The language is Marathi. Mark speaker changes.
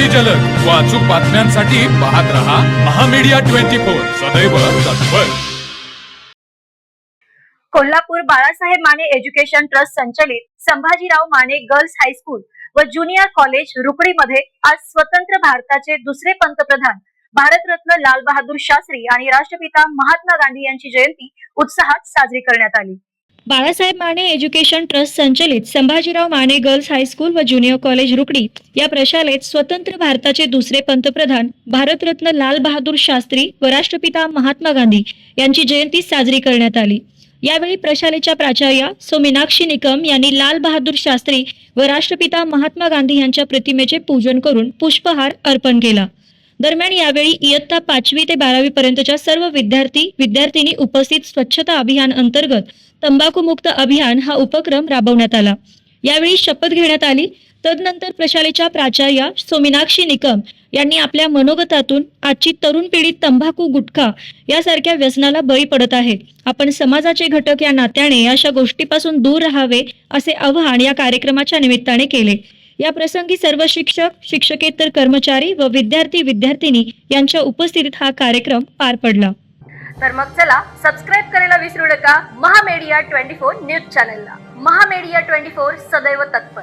Speaker 1: अगदी जलद व अचूक बातम्यांसाठी पाहत रहा महामीडिया ट्वेंटी फोर. सदैव तत्पर.
Speaker 2: कोल्हापूर बाळासाहेब माने एज्युकेशन ट्रस्ट संचलित Sambhajirao Mane girls high school व ज्युनियर कॉलेज रुकडीमध्ये आज स्वतंत्र भारताचे दुसरे पंतप्रधान भारतरत्न लाल बहादूर शास्त्री आणि राष्ट्रपिता महात्मा गांधी यांची जयंती उत्साहात साजरी करण्यात आली.
Speaker 3: बाळासाहेब माने एज्युकेशन ट्रस्ट संचलित Sambhajirao Mane girls high school व ज्युनियर कॉलेज रुकडी या प्रशालेत स्वतंत्र भारताचे दुसरे पंतप्रधान भारतरत्न लाल बहादूर शास्त्री व राष्ट्रपिता महात्मा गांधी यांची जयंती साजरी करण्यात आली. यावेळी प्रशालेच्या प्राचार्या सो मीनाक्षी निकम यांनी लाल बहादूर शास्त्री व राष्ट्रपिता महात्मा गांधी यांच्या प्रतिमेचे पूजन करून पुष्पहार अर्पण केला. दरम्यान यावेळी इयत्ता पाचवी ते बारावी पर्यंतच्या सर्व विद्यार्थी विद्यार्थिनी उपस्थित स्वच्छता अभियान अंतर्गत तंबाखू मुक्त अभियान हा उपक्रम राबवण्यात आला. यावेळी शपथ घेण्यात आली. तदनंतर प्रशालेच्या प्राचार्या सोमिनाक्षी निकम यांनी आपल्या मनोगतातून आजची तरुण पिढी तंबाखू गुटखा यासारख्या व्यसनाला बळी पडत आहे. आपण समाजाचे घटक या नात्याने अशा गोष्टीपासून दूर राहावे असे आवाहन या कार्यक्रमाच्या निमित्ताने केले. या प्रसंगी सर्व शिक्षक शिक्षकेतर कर्मचारी व विद्यार्थी विद्यार्थिनी यांच्या उपस्थितीत हा कार्यक्रम पार पडला.
Speaker 2: तर मग चला सबस्क्राईब विसरू नका. महामेडिया ट्वेंटी फोर न्यूज चॅनलला. महामेडिया ट्वेंटी फोर सदैव तत्पर.